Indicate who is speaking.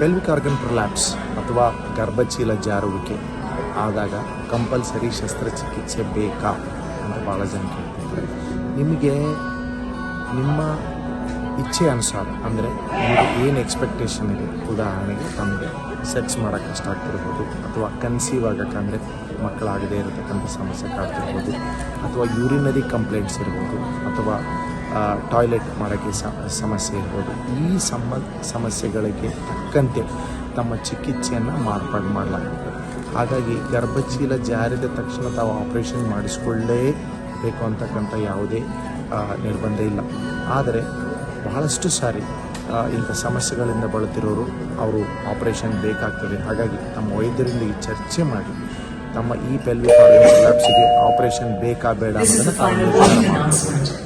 Speaker 1: Pelvic organ prolapse ಅಥವಾ ಗರ್ಭಚೀಲ ಜಾರುವಿಕೆ. ಆದಾಗ compulsory ಶಸ್ತ್ರಚಿಕಿತ್ಸೆ ಬೇಕಾ ಅಂತ ಭಾಳ ಜನ ಕೇಳ್ತಿದ್ದಾರೆ. ನಿಮಗೆ ನಿಮ್ಮ ಇಚ್ಛೆ ಅನುಸಾರ ಅಂದರೆ ನಿಮಗೆ ಏನು ಎಕ್ಸ್ಪೆಕ್ಟೇಷನ್ ಇದೆ? ಉದಾಹರಣೆಗೆ ತಮಗೆ ಸೆಕ್ಸ್ ಮಾಡೋಕ್ಕೆ ಕಷ್ಟ ಆಗ್ತಿರ್ಬೋದು ಅಥವಾ ಕನ್ಸೀವ್ ಆಗೋಕ್ಕೆ ಅಂದರೆ ಮಕ್ಕಳಾಗದೇ ಇರತಕ್ಕಂಥ ಸಮಸ್ಯೆ ಕಾಡ್ತಿರ್ಬೋದು ಅಥವಾ ಯೂರಿನರಿ ಕಂಪ್ಲೇಂಟ್ಸ್ ಇರ್ಬೋದು, ಅಥವಾ ಟಾಯ್ಲೆಟ್ ಮಾಡೋಕ್ಕೆ ಸಮಸ್ಯೆ ಇರ್ಬೋದು. ಈ ಸಮ ಸಮಸ್ಯೆಗಳಿಗೆ ತಕ್ಕಂತೆ ತಮ್ಮ ಚಿಕಿತ್ಸೆಯನ್ನು ಮಾರ್ಪಾಡು ಮಾಡಲಾಗುತ್ತೆ. ಹಾಗಾಗಿ ಗರ್ಭಚೀಲ ಜಾರಿದ ತಕ್ಷಣ ತಾವು ಆಪ್ರೇಷನ್ ಮಾಡಿಸ್ಕೊಳ್ಳೇಬೇಕು ಅಂತಕ್ಕಂಥ ಯಾವುದೇ ನಿರ್ಬಂಧ ಇಲ್ಲ. ಆದರೆ ಬಹಳಷ್ಟು ಸಾರಿ ಇಂಥ ಸಮಸ್ಯೆಗಳಿಂದ ಬಳಲ್ತಿರೋರು ಅವರು ಆಪರೇಷನ್ ಬೇಕಾಗ್ತದೆ. ಹಾಗಾಗಿ ತಮ್ಮ ವೈದ್ಯರೊಂದಿಗೆ ಚರ್ಚೆ ಮಾಡಿ ತಮ್ಮ ಈ ಪೆಲ್ವಿಕ್ ಆರ್ಗನ್ ಆಪರೇಷನ್ ಬೇಕಾ ಬೇಡ ಅನ್ನೋದನ್ನು ತಾವು
Speaker 2: ಅನ್ನೋದನ್ನು